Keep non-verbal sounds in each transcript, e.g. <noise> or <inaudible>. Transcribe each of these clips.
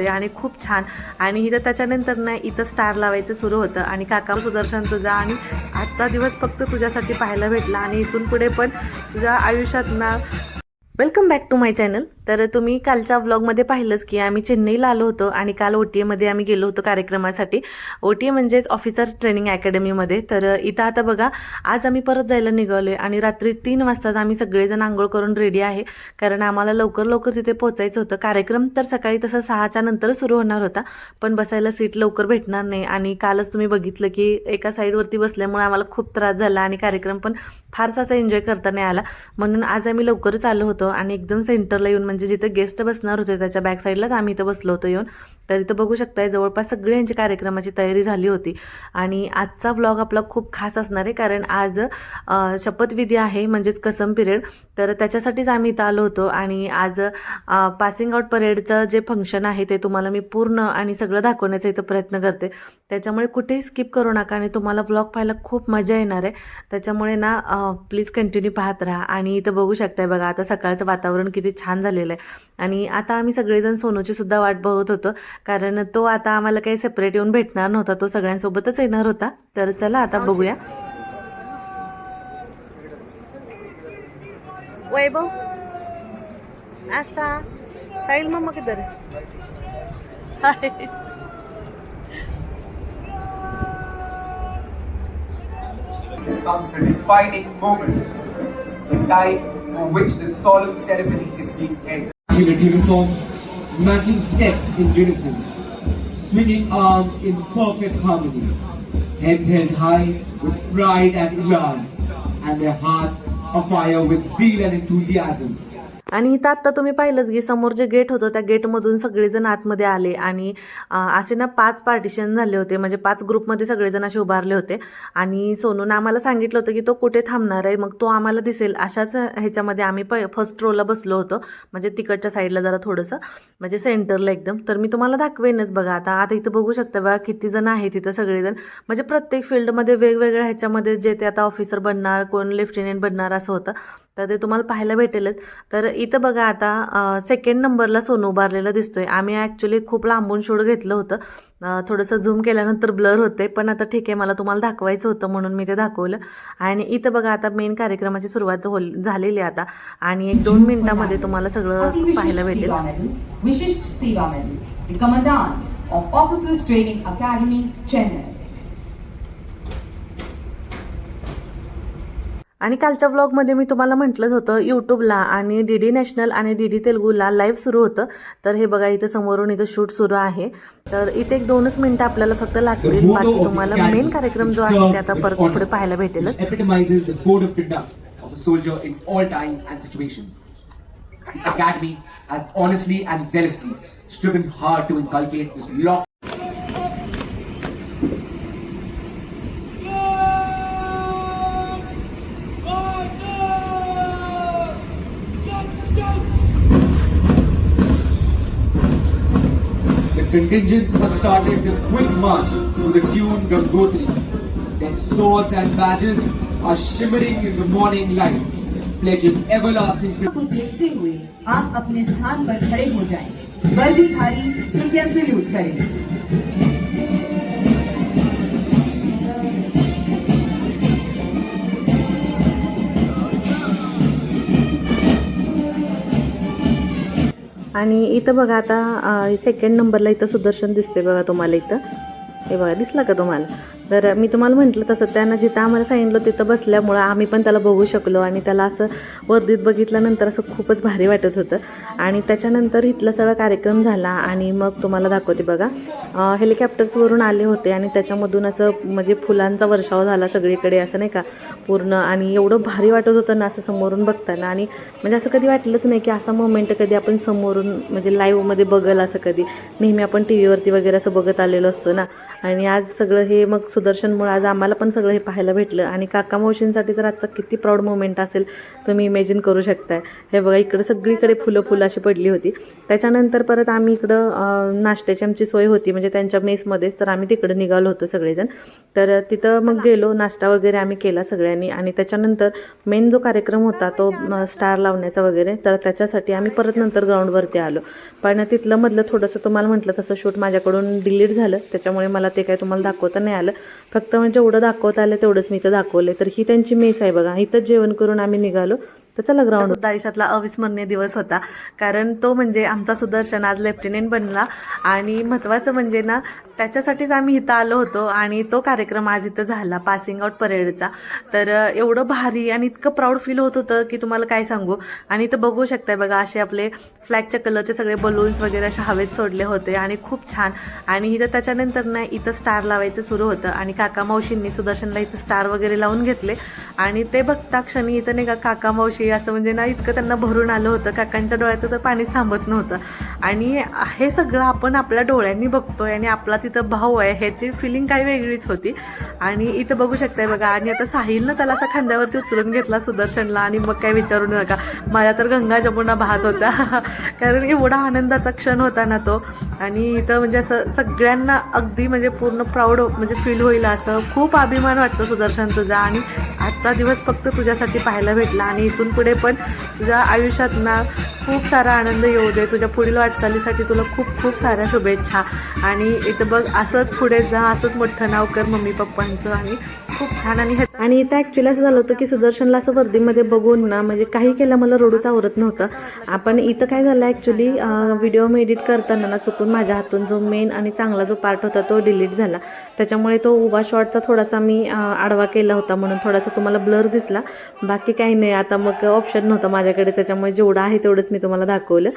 होते आणि खूप छान. आणि इथं त्याच्यानंतर ना इथं स्टार लावायचं सुरू होतं. आणि काका सुदर्शन तुझा आणि आजचा दिवस फक्त तुझ्यासाठी पाहायला भेटला. आणि इथून पुढे पण तुझ्या आयुष्यात ना. Welcome back to my channel तर तुम्ही कालच्या व्लॉगमध्ये पाहिलंच की आम्ही चेन्नईला आलो होतो आणि काल ओ टी एमध्ये आम्ही गेलो होतो कार्यक्रमासाठी. ओ टी ए म्हणजेच ऑफिसर ट्रेनिंग अकॅडमीमध्ये तर इथं आता बघा आज आम्ही परत जायला निघालो आहे आणि रात्री तीन वाजताच आम्ही सगळेजण आंघोळ करून रेडी आहे. कारण आम्हाला लवकर लवकर तिथे पोचायचं होतं. कार्यक्रम तर सकाळी तसं सहाच्या नंतर सुरू होणार होता. पण बसायला सीट लवकर भेटणार नाही आणि कालच तुम्ही बघितलं की एका साईडवरती बसल्यामुळे आम्हाला खूप त्रास झाला आणि कार्यक्रम पण फारसा असा एन्जॉय करता नाही आला. म्हणून आज आम्ही लवकरच आलो होतो आणि एकदम सेंटरला येऊन म्हणजे म्हणजे जिथे गेस्ट बसणार होते त्याच्या बॅक साईडलाच आम्ही इथं बसलो होतो येऊन. तर इथं बघू शकताय जवळपास सगळ्यांची कार्यक्रमाची तयारी झाली होती. आणि आजचा व्लॉग आपला खूप खास असणार आहे कारण आज शपथविधी आहे म्हणजेच कसम पिरियड. तर त्याच्यासाठीच आम्ही इथं आलो होतो आणि आज पासिंग आउट परेडचं जे फंक्शन आहे ते तुम्हाला मी पूर्ण आणि सगळं दाखवण्याचा इथं प्रयत्न करते. त्याच्यामुळे कुठेही स्किप करू नका आणि तुम्हाला व्लॉग पाहायला खूप मजा येणार आहे. त्याच्यामुळे ना प्लीज कंटिन्यू पाहत राहा. आणि इथं बघू शकताय बघा आता सकाळचं वातावरण किती छान झालेलं आहे. आणि आता आम्ही सगळेजण सोनूची सुद्धा वाट बघत होतो. कारण तो आता आम्हाला काही सेपरेट येऊन भेटणार नव्हता तो सगळ्यांसोबतच येणार होता तर चला आता बघूया वैभव आस्था साहिल मम्मा किधर हाय comes the defining moment, the time for which the solemn ceremony is being held. Immaculate uniforms, matching steps in unison, swinging arms in perfect harmony, heads held high with pride and elan, and their hearts afire with zeal and enthusiasm. आणि इथं आत्ता तुम्ही पाहिलंच की समोर जे gate होतं त्या गेटमधून सगळेजण आतमध्ये आले आणि असे ना पाच पार्टिशन झाले होते. म्हणजे पाच ग्रुपमध्ये सगळेजण असे उभारले होते. आणि सोनूनं आम्हाला सांगितलं होतं की तो कुठे थांबणार आहे मग तो आम्हाला दिसेल. अशाच ह्याच्यामध्ये आम्ही प फर्स्ट रोला बसलो होतो. म्हणजे तिकडच्या साईडला जरा थोडंसं म्हणजे सेंटरला एकदम. तर मी तुम्हाला दाखवेनच बघा. आता आता इथं बघू शकता बघा किती जण आहेत तिथं सगळेजण. म्हणजे प्रत्येक फील्डमध्ये वेगवेगळ्या ह्याच्यामध्ये जे ते आता ऑफिसर बनणार कोण लेफ्टनंट बनणार असं होतं. तर ते तुम्हाला पाहायला भेटेलच. तर इथं बघा आता सेकंड नंबरला सोनं उभारलेलं दिसतोय. आम्ही ॲक्च्युली खूप लांबून शूट घेतलं होतं. थोडंसं झूम केल्यानंतर ब्लर होते पण आता ठीक आहे मला तुम्हाला दाखवायचं होतं म्हणून मी ते दाखवलं. आणि इथं बघा आता मेन कार्यक्रमाची सुरुवात होल झालेली आहे आता. आणि एक दोन मिनिटामध्ये तुम्हाला सगळं पाहायला भेटेल. Vishisht Seva medal the commandant of officers training academy Chennai आणि कालच्या ब्लॉगमध्ये मी तुम्हाला म्हटलंच होतं यूट्यूबला आणि डी डी नॅशनल आणि डी डी तेलगूला लाईव्ह सुरू होतं. तर हे बघा इथं समोरून इथं शूट सुरू आहे. तर इथे एक दोनच मिनिटं आपल्याला फक्त लागतील. बाकी तुम्हाला मेन कार्यक्रम जो आहे त्या परत पुढे पाहायला भेटेलच. contingents have started the quick march to the tune Gangotri. Their swords and badges are shimmering in the morning light, pledging everlasting freedom. को देखते हुए आप अपने स्थान पर खड़े हो जाएं। वर्दीधारी कृपया सल्यूट करें आणि इथं बघा आता सेकंड नंबरला इथं सुदर्शन दिसते बघा तुम्हाला इथं. हे बघा दिसला का तुम्हाला? तर मी तुम्हाला म्हटलं तसं त्यांना जिथं आम्हाला सांगितलं तिथं बसल्यामुळं आम्ही पण त्याला बघू शकलो आणि त्याला असं वर्दीत बघितल्यानंतर असं खूपच भारी वाटत होतं. आणि त्याच्यानंतर इथला सगळा कार्यक्रम झाला आणि मग तुम्हाला दाखवते बघा. हेलिकॉप्टर्सवरून आले होते आणि त्याच्यामधून असं म्हणजे फुलांचा वर्षाव झाला सगळीकडे असं नाही का पूर्ण आणि एवढं भारी वाटत होतं ना असं समोरून बघताना. आणि म्हणजे असं कधी वाटलंच नाही की असा मोमेंट कधी आपण समोरून म्हणजे लाईव्हमध्ये बघल असं कधी. नेहमी आपण टी व्हीवरती वगैरे असं बघत आलेलो असतो ना. आणि आज सगळं हे मग सुदर्शनमुळे आज आम्हाला पण सगळं हे पाहायला भेटलं. आणि काका मावशींसाठी तर आजचा किती प्राऊड मोमेंट असेल तुम्ही इमेजिन करू शकताय. हे बघा इकडं सगळीकडे फुलं फुलं अशी पडली होती. त्याच्यानंतर परत आम्ही इकडं नाश्त्याची आमची सोय होती. म्हणजे त्यांच्या मेसमध्येच तर आम्ही तिकडं निघालो होतो सगळेजण. तर तिथं मग गेलो नाश्ता वगैरे आम्ही केला सगळ्यांनी. आणि त्याच्यानंतर मेन जो कार्यक्रम होता तो स्टार लावण्याचा वगैरे तर त्याच्यासाठी आम्ही परत नंतर ग्राउंडवरती आलो. पण तिथलं मधलं थोडंसं तुम्हाला म्हटलं तसं शूट माझ्याकडून डिलीट झालं. त्याच्यामुळे मला ते काय तुम्हाला दाखवता नाही आलं. फक्त म्हणजे जेवढं दाखवता आलं तेवढंच मी इथं दाखवले तर ही त्यांची मेस आहे बघा. इथंच जेवण करून आम्ही निघालो. तर चला ग्राउंड सुद्धा आयुष्यातला अविस्मरणीय दिवस होता. कारण तो म्हणजे आमचा सुदर्शन आज लेफ्टनंट बनला. आणि महत्त्वाचं म्हणजे ना त्याच्यासाठीच आम्ही इथं आलो होतो आणि तो कार्यक्रम आज इथं झाला पासिंग आउट परेडचा. तर एवढं भारी आणि इतकं प्राऊड फील होत होतं की तुम्हाला काय सांगू? आणि इथं बघू शकताय बघा असे आपले फ्लॅगच्या कलरचे सगळे बलून्स वगैरे असे हवेत सोडले होते आणि खूप छान. आणि इथं त्याच्यानंतर ना इथं स्टार लावायचं सुरू होतं. आणि काका मावशींनी सुदर्शनला इथं स्टार वगैरे लावून घेतले. आणि ते बघता क्षणी इथं नाही का काका मावशी असं म्हणजे ना इतकं त्यांना भरून आलं होतं. काकांच्या डोळ्यात तर पाणी थांबत नव्हतं. आणि हे सगळं आपण आपल्या डोळ्यांनी बघतोय आणि आपला तिथं भाऊ आहे ह्याची फिलिंग काही वेगळीच होती. आणि इथं बघू शकताय बघा आणि आता साहिलनं त्याला असा खांद्यावरती उचलून घेतला सुदर्शनला. आणि मग काय विचारू नका. माझ्या तर गंगा जमुना वाहत होता. <laughs> कारण एवढा आनंदाचा क्षण होता ना तो. आणि इथं म्हणजे असं सगळ्यांना अगदी म्हणजे पूर्ण प्राऊड हो- म्हणजे फील होईल असं खूप अभिमान वाटतो सुदर्शन तुझा. आणि आजचा दिवस फक्त तुझ्यासाठी पाहायला भेटला. आणि इथून पुढे पण तुझ्या आयुष्यात ना खूप सारा आनंद येऊ दे. तुझ्या पुढील वाटचालीसाठी तुला खूप खूप साऱ्या शुभेच्छा. आणि इथं बघ असंच पुढे जा असंच मोठं नाव कर मम्मी पप्पांचं. आणि खूप छान. आणि आणि इथं ॲक्च्युली असं झालं होतं की सुदर्शनला असं वर्दीमध्ये बघून ना म्हणजे काही केलं मला रडूच आवरत नव्हतं. आपण इथं काय झालं ॲक्च्युली व्हिडिओ मी एडिट करताना ना चुकून माझ्या हातून जो मेन आणि चांगला जो पार्ट होता तो डिलीट झाला. त्याच्यामुळे तो उभा शॉटचा थोडासा मी आडवा केला होता म्हणून थोडासा तुम्हाला ब्लर दिसला. बाकी काही नाही. आता मग ऑप्शन नव्हतं माझ्याकडे. त्याच्यामुळे जेवढं आहे तेवढंच मी तुम्हाला दाखवलं.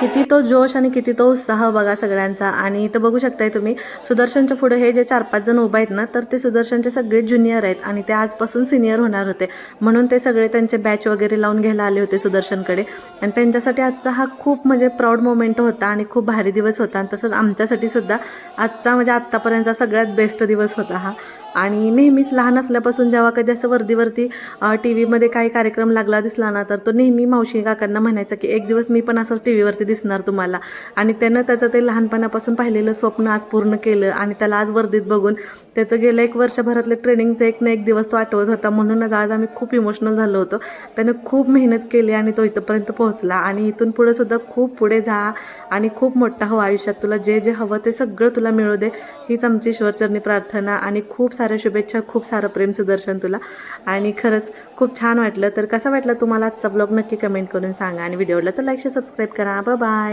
किती तो जोश आणि किती तो उत्साह बघा सगळ्यांचा. आणि इथं बघू शकताय तुम्ही सुदर्शनच्या पुढे हे जे चार पाच जण उभा आहेत ना तर ते सुदर्शनचे सगळे ज्युनियर आहेत आणि ते आजपासून सिनियर होणार होते. म्हणून ते सगळे त्यांचे बॅच वगैरे लावून घ्यायला आले होते सुदर्शनकडे. आणि त्यांच्यासाठी आजचा हा खूप म्हणजे प्राऊड मोमेंट होता आणि खूप भारी दिवस होता. आणि तसंच आमच्यासाठी सुद्धा आजचा म्हणजे आत्तापर्यंतचा सगळ्यात बेस्ट दिवस होता हा. आणि नेहमीच लहान असल्यापासून जेव्हा कधी असं वर्दीवरती टी व्हीमध्ये काही कार्यक्रम लागला दिसला ना तर तो नेहमी मावशी काकांना म्हणायचा की एक दिवस मी पण असंच टी व्हीवरती दिसणार तुम्हाला. आणि त्यानं त्याचं ते लहानपणापासून पाहिलेलं स्वप्न आज पूर्ण केलं आणि त्याला आज वर्दीत बघून त्याचं गेलं एक वर्षभरातलं ट्रेनिंगचं एक ना एक दिवस तो आठवत होता. म्हणूनच आज आम्ही खूप इमोशनल झालो होतो. त्यानं खूप मेहनत केली आणि तो इथंपर्यंत पोहोचला. आणि इथून पुढे सुद्धा खूप पुढे जा आणि खूप मोठा हो आयुष्यात तुला जे जे हवं ते सगळं तुला मिळू दे. हीच आमची ईश्वरचरणी प्रार्थना आणि खूप साऱ्या शुभेच्छा खूप सारं प्रेम सुदर्शन तुला. आणि खरंच खूप छान वाटलं. तर कसं वाटलं तुम्हाला आजचा ब्लॉग नक्की कमेंट करून सांगा. आणि व्हिडिओला तर लाईक सबस्क्राईब करा. Bye-bye.